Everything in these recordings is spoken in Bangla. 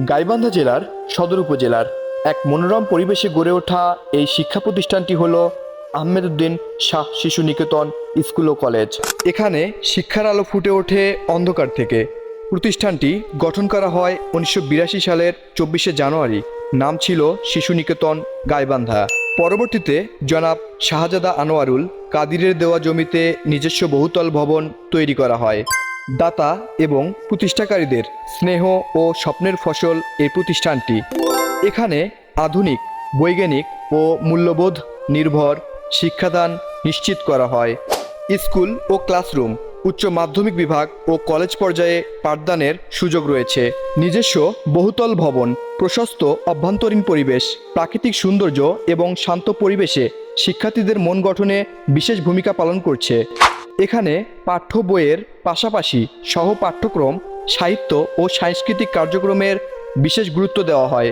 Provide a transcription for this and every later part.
গাইবান্ধা জেলার সদর উপজেলার এক মনোরম পরিবেশে গড়ে ওঠা এই শিক্ষা প্রতিষ্ঠানটি হল আহমেদউদ্দিন শাহ শিশু নিকেতন স্কুল ও কলেজ। এখানে শিক্ষার আলো ফুটে ওঠে অন্ধকার থেকে। প্রতিষ্ঠানটি গঠন করা হয় উনিশশো বিরাশি সালের চব্বিশে জানুয়ারি। নাম ছিল শিশু নিকেতন গাইবান্ধা। পরবর্তীতে জনাব শাহজাদা আনোয়ারুল কাদিরের দেওয়া জমিতে নিজস্ব বহুতল ভবন তৈরি করা হয়। দাতা এবং প্রতিষ্ঠাকারীদের স্নেহ ও স্বপ্নের ফসল এই প্রতিষ্ঠানটি। এখানে আধুনিক, বৈজ্ঞানিক ও মূল্যবোধ নির্ভর শিক্ষাদান নিশ্চিত করা হয়। স্কুল ও ক্লাসরুম, উচ্চ মাধ্যমিক বিভাগ ও কলেজ পর্যায়ে পাঠদানের সুযোগ রয়েছে। নিজস্ব বহুতল ভবন, প্রশস্ত অভ্যন্তরীণ পরিবেশ, প্রাকৃতিক সৌন্দর্য এবং শান্ত পরিবেশে শিক্ষার্থীদের মন গঠনে বিশেষ ভূমিকা পালন করছে। এখানে পাঠ্য বইয়ের পাশাপাশি সহ পাঠ্যক্রম, সাহিত্য ও সাংস্কৃতিক কার্যক্রমের বিশেষ গুরুত্ব দেওয়া হয়।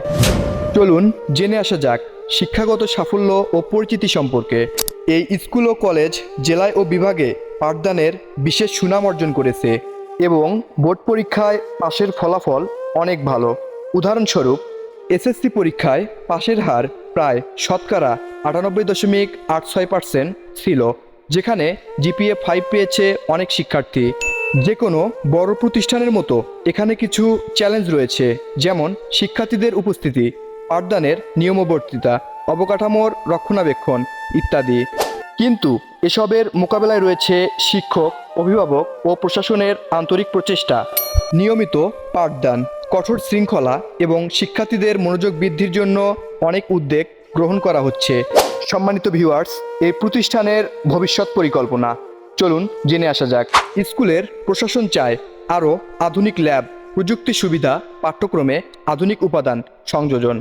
চলুন জেনে আসা যাক শিক্ষাগত সাফল্য ও পরিচিতি সম্পর্কে। এই স্কুল ও কলেজ জেলায় ও বিভাগে পাঠদানের বিশেষ সুনাম অর্জন করেছে এবং বোর্ড পরীক্ষায় পাশের ফলাফল অনেক ভালো। উদাহরণস্বরূপ, এসএসসি পরীক্ষায় পাশের হার প্রায় শতকরা আটানব্বই দশমিক আট ছয় পার্সেন্ট ছিল। যেখানে জিপিএ ফাইভ পেয়েছে অনেক শিক্ষার্থী। যে কোনো বড় প্রতিষ্ঠানের মতো এখানে কিছু চ্যালেঞ্জ রয়েছে, যেমন শিক্ষার্থীদের উপস্থিতি, পাঠদানের নিয়মবর্তিতা, অবকাঠামোর রক্ষণাবেক্ষণ ইত্যাদি। কিন্তু এসবের মোকাবেলায় রয়েছে শিক্ষক, অভিভাবক ও প্রশাসনের আন্তরিক প্রচেষ্টা, নিয়মিত পাঠদান, কঠোর শৃঙ্খলা এবং শিক্ষার্থীদের মনোযোগ বৃদ্ধির জন্য অনেক উদ্যোগ গ্রহণ করা হচ্ছে। সম্মানিত ভিউয়ার্স এই প্রতিষ্ঠানের ভবিষ্যৎ পরিকল্পনা। চলুন জেনে আসা যাক। স্কুলের প্রশাসন চায় আরও আধুনিক ল্যাব, প্রযুক্তি সুবিধা, পাঠ্যক্রমে আধুনিক উপাদান সংযোজন।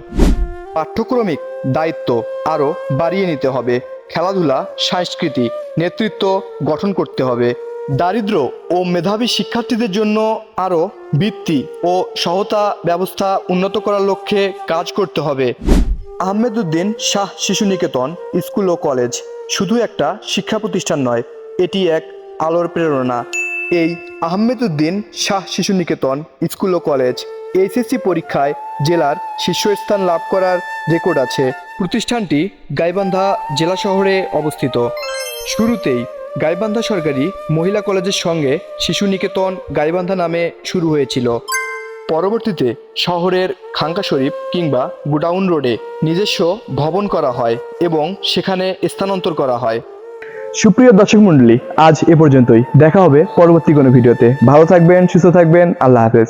পাঠ্যক্রমিক দায়িত্ব আরও বাড়িয়ে নিতে হবে। খেলাধুলা সংস্কৃতি নেতৃত্ব গঠন করতে হবে। দারিদ্র ও মেধাবী শিক্ষার্থীদের জন্য আরও বৃত্তি ও সহতা ব্যবস্থা উন্নত করার লক্ষ্যে কাজ করতে হবে। আহমেদউদ্দিন শাহ শিশু নিকেতন স্কুল ও কলেজ শুধু একটা শিক্ষা প্রতিষ্ঠান নয়, এটি এক আলোর প্রেরণা। এই আহমেদউদ্দিন শাহ শিশু নিকেতন স্কুল ও কলেজ এইচএসসি পরীক্ষায় জেলার শীর্ষস্থান লাভ করার রেকর্ড আছে। প্রতিষ্ঠানটি গাইবান্ধা জেলা শহরে অবস্থিত। শুরুতেই গাইবান্ধা সরকারি মহিলা কলেজের সঙ্গে শিশু নিকেতন গাইবান্ধা নামে শুরু হয়েছিল। পরবর্তীতে শহরের খাঙ্কা শরীফ কিংবা গুডাউন রোডে নিজস্ব ভবন করা হয় এবং সেখানে স্থানান্তর করা হয়। সুপ্রিয় দর্শক মন্ডলী আজ এ পর্যন্তই। দেখা হবে পরবর্তী কোনো ভিডিওতে। ভালো থাকবেন, সুস্থ থাকবেন। আল্লাহ হাফেজ।